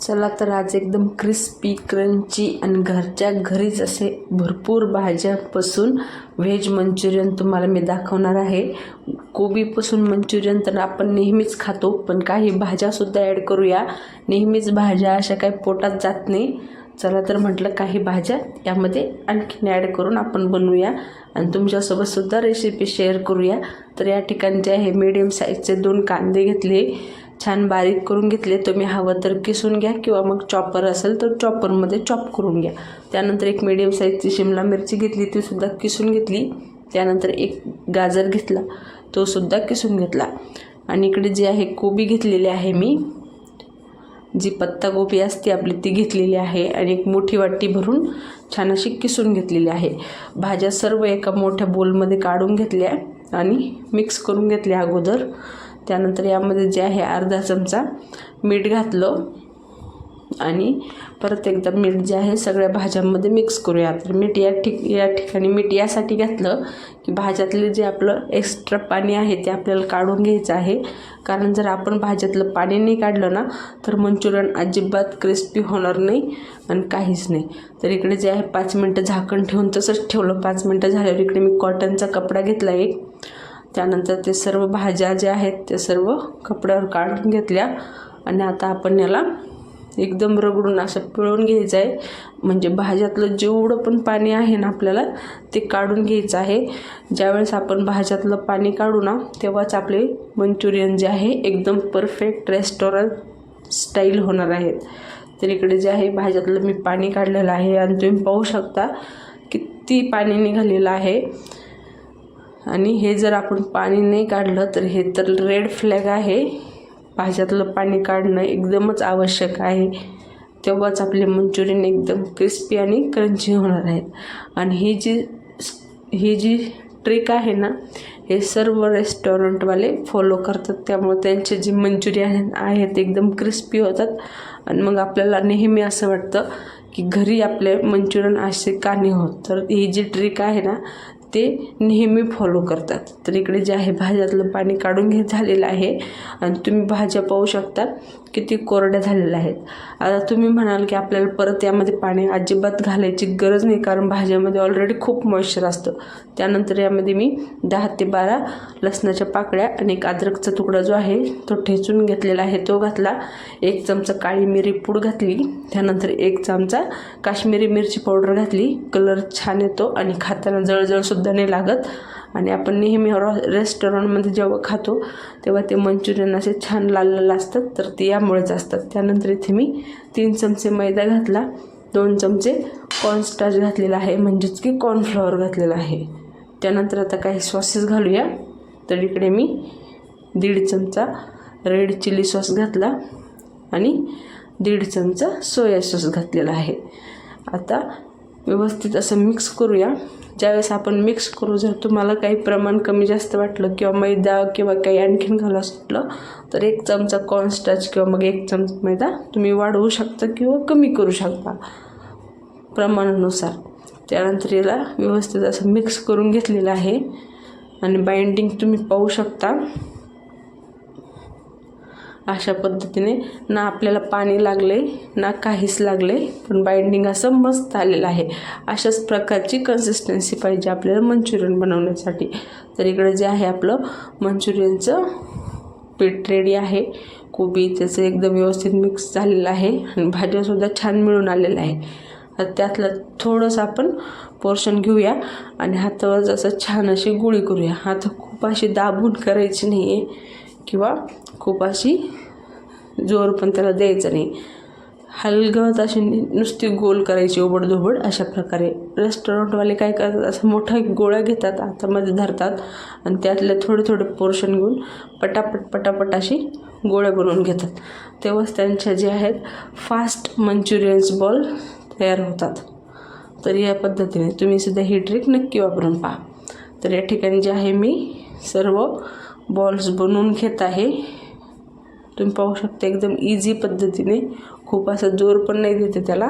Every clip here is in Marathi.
चला तर आज एकदम क्रिस्पी क्रंची आणि घरच्या घरीच असे भरपूर भाज्यापासून व्हेज मंचुरियन तुम्हाला मी दाखवणार आहे. कोबीपासून मंचुरियन तर आपण नेहमीच खातो पण काही भाज्यासुद्धा ॲड करूया. नेहमीच भाज्या अशा काही पोटात जात नाही. चला तर म्हटलं काही भाज्या यामध्ये आणखीन ॲड करून आपण बनवूया आणि तुमच्यासोबतसुद्धा रेसिपी शेअर करूया. तर या ठिकाणचे जे आहे मीडियम साईजचे दोन कांदे घेतले. छान बारीक करून घेतले तुम्ही हवं तर किसून घ्या किंवा मग चॉपर असेल तर चॉपरमध्ये चॉप करून घ्या. त्यानंतर एक मीडियम साईजची शिमला मिरची घेतली ती सुद्धा किसून घेतली. त्यानंतर एक गाजर घेतला तो सुद्धा किसून घेतला. आणि इकडे जी आहे कोबी घेतलेली आहे मी जी पत्तागोबी असते आपली ती घेतलेली आहे आणि एक मोठी वाटी भरून छान अशी किसून घेतलेली आहे. भाज्या सर्व एका मोठ्या बोलमध्ये काढून घेतल्या आणि मिक्स करून घेतल्या अगोदर. त्यानंतर यामध्ये जे आहे अर्धा चमचा मीठ घातलं आणि परत एकदा मीठ जे आहे सगळ्या भाज्यांमध्ये मिक्स करूया तर मीठ या ठिक या ठिकाणी मीठ यासाठी घातलं की भाज्यातलं जे आपलं एक्स्ट्रा पाणी आहे ते आपल्याला काढून घ्यायचं आहे. कारण जर आपण भाज्यातलं पाणी नाही काढलं ना तर मंचुरियन अजिबात क्रिस्पी होणार नाही आणि काहीच नाही. तर इकडे जे आहे पाच मिनटं झाकण ठेवून तसंच ठेवलं. पाच मिनटं झाल्यावर इकडे मी कॉटनचा कपडा घेतला एक. त्यानंतर ते सर्व भाज्या ज्या आहेत त्या सर्व कपड्यावर काढून घेतल्या. आणि आता आपण याला एकदम रगडून असं पिळून घ्यायचं आहे. म्हणजे भाज्यातलं जेवढं पण पाणी आहे ना आपल्याला ते काढून घ्यायचं आहे. ज्यावेळेस आपण भाज्यातलं पाणी काढू ना तेव्हाच आपले मंचुरियन जे आहे एकदम परफेक्ट रेस्टॉरंट स्टाईल होणार आहेत. तर इकडे जे आहे भाज्यातलं मी पाणी काढलेलं आहे. आणि तुम्ही पाहू शकता किती पाणी निघालेलं आहे. आणि हे जर आपण पाणी नाही काढलं तर हे तर रेड फ्लॅग आहे. भाज्यातलं पाणी काढणं एकदमच आवश्यक आहे. तेव्हाच आपले मंचुरियन एकदम क्रिस्पी आणि क्रंची होणार आहेत. आणि ही जी ही जी ट्रिक आहे ना हे सर्व रेस्टॉरंटवाले फॉलो करतात. त्यामुळे त्यांचे जे मंचुरियन आहेत एकदम क्रिस्पी होतात. आणि मग आपल्याला नेहमी असं वाटतं की घरी आपले मंचुरियन असे का नाही होत. तर ही जी ट्रिक आहे ना ते नेहमी फॉलो करतात. तर इकडे जे आहे भाज्यातलं पाणी काढून घेत झालेलं आहे. आणि तुम्ही भाज्या पाहू शकता. किती कोरड्या झालेल्या आहेत. आता तुम्ही म्हणाल की आपल्याला परत यामध्ये पाणी अजिबात घालायची गरज नाही कारण भाज्यामध्ये ऑलरेडी खूप मॉइश्चर असतं. त्यानंतर यामध्ये मी दहा ते बारा लसणाच्या पाकळ्या आणि एक अद्रकचा तुकडा जो आहे तो ठेचून घेतलेला आहे. तो घातला एक चमचा काळी मिरी पूड घातली त्यानंतर एक चमचा काश्मीरी मिरची पावडर घातली. कलर छान येतो आणि खाताना जळजळसुद्धा नाही लागत. आणि आपण नेहमी रॉ रेस्टॉरंटमध्ये जेव्हा खातो तेव्हा ते मंचुरियन असे छान लाल लाल असतात तर ते यामुळेच असतात. त्यानंतर इथे मी तीन चमचे मैदा घातला. दोन चमचे कॉर्नस्टार्च घातलेला आहे म्हणजेच की कॉर्नफ्लॉवर घातलेला आहे. त्यानंतर आता काही सॉसेस घालूया. तर इकडे मी दीड चमचा रेड चिली सॉस घातला आणि दीड चमचा सोया सॉस घातलेला आहे. आता व्यवस्थित असं मिक्स करूया. ज्यावेळेस आपण मिक्स करू जर तुम्हाला काही प्रमाण कमी जास्त वाटलं किंवा मैदा किंवा काही आणखीन घालावं सुटलं तर एक चमचा कॉर्नस्टार्च किंवा मग एक चमचा मैदा तुम्ही वाढवू शकता किंवा कमी करू शकता प्रमाणानुसार. त्यानंतर याला व्यवस्थित असं मिक्स करून घेतलेलं आहे. आणि बाइंडिंग तुम्ही पाहू शकता. अशा पद्धतीने ना आपल्याला पाणी लागले ना काहीच लागले पण बाइंडिंग असं मस्त आलेलं आहे. अशाच प्रकारची कन्सिस्टन्सी पाहिजे आपल्याला मंचुरियन बनवण्यासाठी. तर इकडे जे आहे आपलं मंचुरियनचं पीठ रेडी आहे. कोबी त्याचं एकदम व्यवस्थित मिक्स झालेलं आहे आणि भाज्यासुद्धा छान मिळून आलेलं आहे तर त्यातलं थोडंसं आपण पोर्शन घेऊया आणि हातावर जसं छान अशी गोळी करूया. हात खूप अशी दाबून करायची नाही आहे किंवा खूप अशी जोर पण त्याला द्यायचं नाही. हलगत अशी नुसती गोल करायची ओबडधोबड अशा प्रकारे. रेस्टॉरंटवाले काय करतात असं मोठा गोळ्या घेतात हातामध्ये धरतात आणि त्यातले थोडे थोडे पोर्शन घेऊन पटापट पटापट अशी गोळ्या बनवून घेतात. तेव्हाच त्यांच्या जे आहेत फास्ट मंचुरियन्स बॉल तयार होतात. तर या पद्धतीने तुम्ही सुद्धा ही ट्रिक नक्की वापरून पहा. तर या ठिकाणी जे आहे मी सर्व बॉल्स बनवून घेत आहे. तुम्ही पाहू शकता एकदम इझी पद्धतीने. खूप असा जोर पण नाही देते त्याला.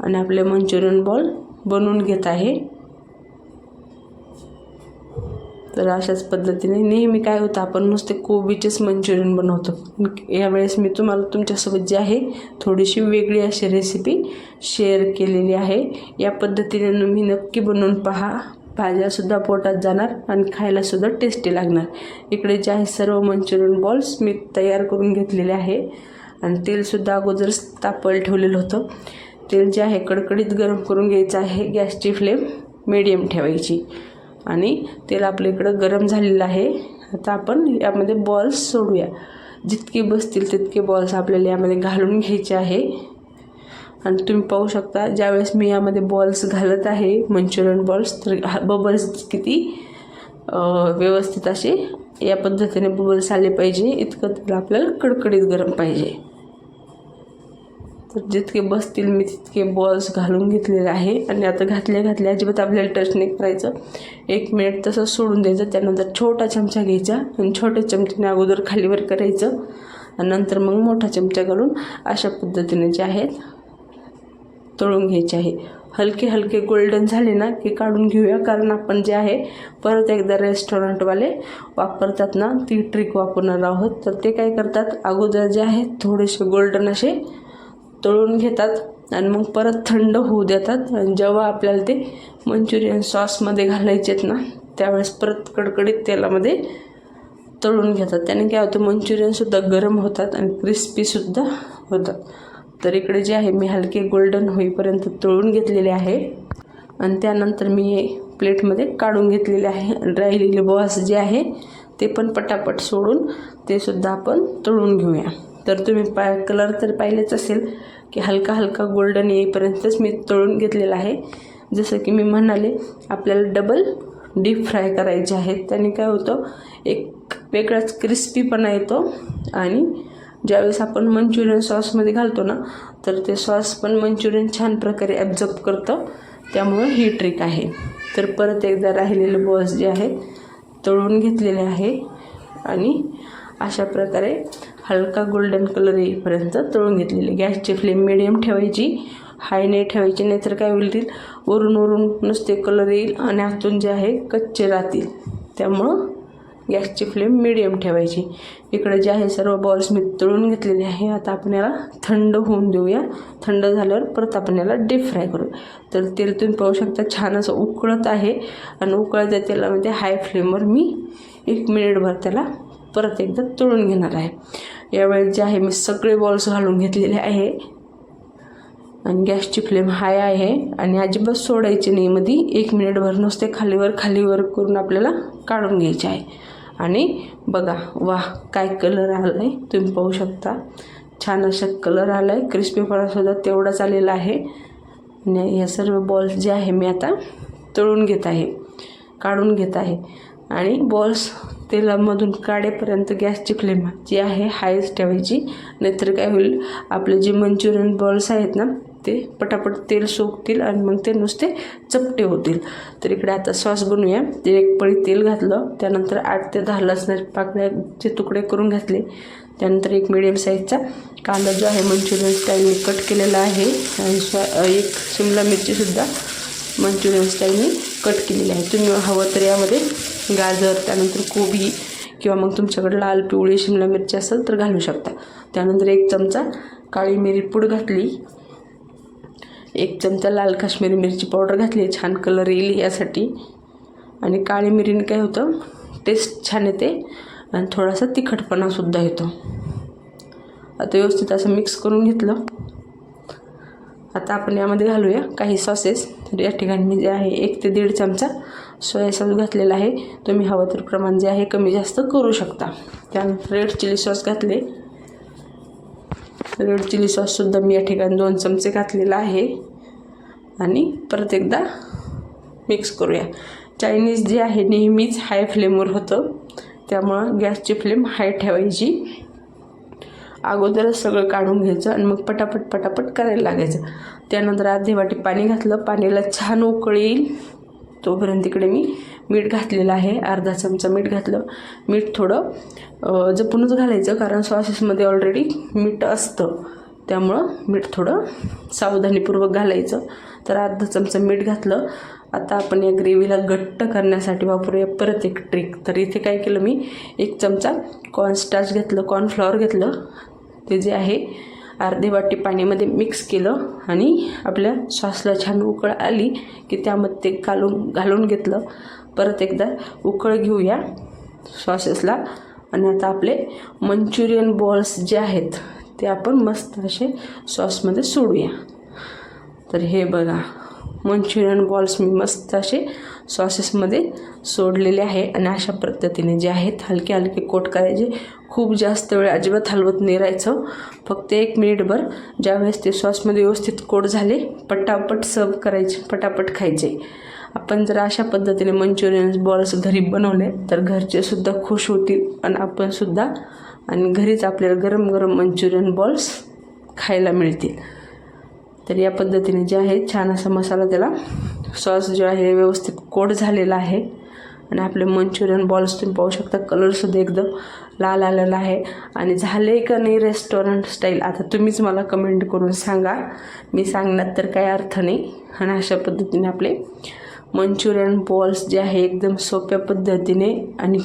आणि आपले मंचुरियन बॉल बनवून घेत आहे. तर अशाच पद्धतीने नेहमी काय होतं आपण नुसते कोबीचेच मंचुरियन बनवतो. यावेळेस मी तुम्हाला तुमच्यासोबत जी आहे थोडीशी वेगळी अशी रेसिपी शेअर केलेली आहे. या पद्धतीने तुम्ही नक्की बनवून पहा. भाज्यासुद्धा पोटात जाणार आणि खायलासुद्धा टेस्टी लागणार. इकडे जे आहे सर्व मंचुरियन बॉल्स मी तयार करून घेतलेले आहे. आणि तेलसुद्धा अगोदर तापल ठेवलेलं होतं. तेल जे आहे कडकडीत गरम करून घ्यायचं आहे. गॅसची फ्लेम मिडियम ठेवायची. आणि तेल आपल्या इकडं गरम झालेलं आहे. आता आपण यामध्ये बॉल्स सोडूया. जितके बसतील तितके बॉल्स आपल्याला यामध्ये घालून घ्यायचे आहे. आणि तुम्ही पाहू शकता ज्यावेळेस मी यामध्ये बॉल्स घालत आहे मंचुरियन बॉल्स तर बबल्स किती व्यवस्थित असे या पद्धतीने बबल्स आले पाहिजे. इतकं तेल आपल्याला कडकडीत गरम पाहिजे. तर जितके बसतील मी तितके बॉल्स घालून घेतलेले आहे. आणि आता घातल्या घातल्या अजिबात आपल्याला टच नाही करायचं. एक मिनिट तसं सोडून द्यायचं. त्यानंतर छोटा चमचा घ्यायचा आणि छोट्या चमच्याने अगोदर खालीवर करायचं. आणि नंतर मग मोठा चमचा घालून अशा पद्धतीने जे आहेत तळून घ्यायचे आहे. हलके हलके गोल्डन झाले ना की काढून घेऊया. कारण आपण जे आहे परत एकदा रेस्टॉरंटवाले वापरतात ना ती ट्रिक वापरणार आहोत. तर ते काय करतात अगोदर जे आहे थोडेसे गोल्डन असे तळून घेतात आणि मग परत थंड होऊ देतात. आणि जेव्हा आपल्याला ते मंचुरियन सॉसमध्ये घालायचे आहेत ना त्यावेळेस परत कडकडीत तेलामध्ये तळून घेतात. त्याने काय होतं मंचुरियनसुद्धा गरम होतात आणि क्रिस्पीसुद्धा होतात. तर इकडे जे आहे मी हलके गोल्डन होईपर्यंत तळून घेतलेले आहे. आणि त्यानंतर मी हे प्लेटमध्ये काढून घेतलेले आहे. राहिलेले बॉस जे आहे ते पण पटापट सोडून ते सुद्धा आपण तळून घेऊया. तर तुम्ही पा कलर तर पाहिलेच असेल की हलका हलका गोल्डन येईपर्यंतच मी तळून घेतलेला आहे. जसं की मी म्हणाले आपल्याला डबल डीप फ्राय करायचे आहेत. त्याने काय होतं एक वेगळाच क्रिस्पीपणा येतो आणि ज्यावेळेस आपण मंचुरियन सॉसमध्ये घालतो ना तर ते सॉस पण मंचुरियन छान प्रकारे ॲब्झॉर्ब करतं. त्यामुळं ही ट्रिक आहे. तर परत एकदा राहिलेले बॉल्स जे आहेत तळून घेतलेले आहे. आणि अशा प्रकारे हलका गोल्डन कलर येईपर्यंत तळून घेतलेले. गॅसची फ्लेम मिडियम ठेवायची. हाय नाही ठेवायची नाहीतर काय होईल वरून वरून नुसते कलर येईल आणि आतून जे आहे कच्चे राहतील. त्यामुळं गॅसची फ्लेम मिडियम ठेवायची. इकडे जे आहे सर्व बॉल्स मी तळून घेतलेले आहे. आता आपण याला थंड होऊन देऊया. थंड झाल्यावर परत आपण याला डीप फ्राय करू. तर तेल तुम्ही पाहू शकता छान असं उकळत आहे. आणि उकळत्या तेलामध्ये हाय फ्लेमवर मी एक मिनिटभर त्याला परत एकदा तळून घेणार आहे. यावेळेस जे आहे मी सगळे बॉल्स घालून घेतलेले आहे. आणि गॅसची फ्लेम हाय आहे. आणि अजिबात सोडायची नाही. मध्ये एक मिनिटभर नुसते खालीवर खालीवर करून आपल्याला काढून घ्यायचे आहे. आणि बघा वा काय कलर आला आहे तुम्ही पाहू शकता. छान असा कलर आला आहे क्रिस्पीपणासुद्धा तेवढाच आलेला आहे. आणि ह्या सर्व बॉल्स जे आहे मी आता तळून घेत आहे काढून घेत आहे. आणि बॉल्स तेलामधून काढेपर्यंत गॅसची फ्लेम जी आहे हायच ठेवायची. नाहीतर काय होईल आपले जे मंचुरियन बॉल्स आहेत ना ते पटापट तेल सोकतील आणि मग ते नुसते चपटे होतील. तर इकडे आता सॉस बनवूया. ते एक पळी तेल घातलं. त्यानंतर आठ ते दहा लसणाचे पाकळ्याचे तुकडे करून घातले. त्यानंतर एक मिडियम साईजचा कांदा जो आहे मंचुरियन स्टाईलने कट केलेला आहे. आणि स्वा एक शिमला मिरचीसुद्धा मंचुरियन स्टाईलने कट केलेली आहे. तुम्ही हवं तर यामध्ये गाजर त्यानंतर कोबी किंवा मग तुमच्याकडे लाल पिवळी शिमला मिरची असेल तर घालू शकता. त्यानंतर एक चमचा काळी मिरी पूड घातली. एक चमचा लाल काश्मीरी मिरची पावडर घातली छान कलर येईल यासाठी. आणि काळी मिरीने काय होतं टेस्ट छान येते आणि थोडासा तिखटपणासुद्धा येतो. आता व्यवस्थित असं मिक्स करून घेतलं. आता आपण यामध्ये घालूया काही सॉसेस तर या ठिकाणी मी जे आहे एक ते दीड चमचा सोया सॉस घातलेला आहे. तुम्ही हवं तर प्रमाण जे आहे कमी जास्त करू शकता. त्यानंतर रेड चिली सॉस घातले. रेड चिली सॉससुद्धा मी या ठिकाणी दोन चमचे घातलेला आहे. आणि परत एकदा मिक्स करूया. चायनीज जे आहे नेहमीच हाय फ्लेमवर होतं. त्यामुळं गॅसची फ्लेम हाय ठेवायची. अगोदरच सगळं काढून घ्यायचं आणि मग पटापट पटापट करायला लागायचं. त्यानंतर अर्धी वाटी पाणी घातलं. पाण्याला छान उकळ येईल. तोपर्यंत इकडे मी मीठ घातलेलं आहे. अर्धा चमचा मीठ घातलं. मीठ थोडं जपूनच घालायचं कारण सॉसेसमध्ये ऑलरेडी मीठ असतं. त्यामुळं मीठ थोडं सावधानीपूर्वक घालायचं. तर अर्धा चमचा मीठ घातलं. आता आपण या ग्रेव्हीला घट्ट करण्यासाठी वापरूया परत एक ट्रिक तर इथे काय केलं मी? एक चमचा कॉर्नस्टार्च घेतलं कॉर्नफ्लॉवर घेतलं. ते जे आहे अर्धी वाटी पाण्यामध्ये मिक्स केलं आणि आपल्या सॉसला छान उकळ आली की त्यामध्ये ते घालून घालून घेतलं. परत एकदा उकळ घेऊया सॉसेसला. आणि आता आपले मंचुरियन बॉल्स जे आहेत ते आपण मस्त असे सॉसमध्ये सोडूया. तर हे बघा मंचुरियन बॉल्स मी मस्त असे सॉसेसमध्ये सोडलेले आहे आणि अशा पद्धतीने जे आहेत हलके हलके कोट करायचे. खूप जास्त वेळ अजिबात हलवत नाही राहायचं. फक्त एक मिनिटभर ज्यावेळेस ते सॉसमध्ये व्यवस्थित कोट झाले पटापट सर्व करायचे पटापट खायचे. आपण जर अशा पद्धतीने मंचुरियन बॉल्स घरी बनवले तर घरचे सुद्धा खुश होतील आणि आपणसुद्धा आणि घरीच आपल्याला गरम गरम मंचुरियन बॉल्स खायला मिळतील. तर या पद्धतीने जे आहे छान असा मसाला त्याला सॉस जो आहे व्यवस्थित कोड झालेला आहे. आणि आपले मंचुरियन बॉल्स तुम्ही पाहू शकता कलरसुद्धा एकदम लाल आलेला आहे. आणि झाले का नाही रेस्टॉरंट स्टाईल आता तुम्हीच मला कमेंट करून सांगा. मी सांगण्यात तर काही अर्थ नाही. आणि अशा पद्धतीने आपले मंचुरियन बॉल्स जे आहे एकदम सोप्या पद्धतीने आणि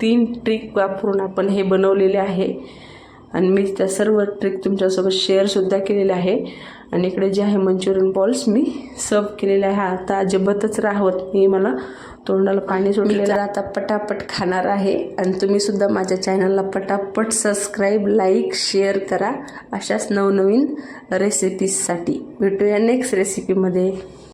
तीन ट्रिक वापरून आपण हे बनवलेले आहे. आणि मी त्या सर्व ट्रिक तुमच्यासोबत शेअरसुद्धा केलेले आहे. आणि इकडे जे आहे मंचुरियन बॉल्स मी सर्व केलेले आहे. आता अजिबातच राहत नाही मला. तोंडाला पाणी सुटलेलं आहे. आता पटापट खाणार आहे. आणि तुम्हीसुद्धा माझ्या चॅनलला पटापट सबस्क्राईब लाईक शेअर करा. अशाच नवनवीन रेसिपीजसाठी भेटूया नेक्स्ट रेसिपीमध्ये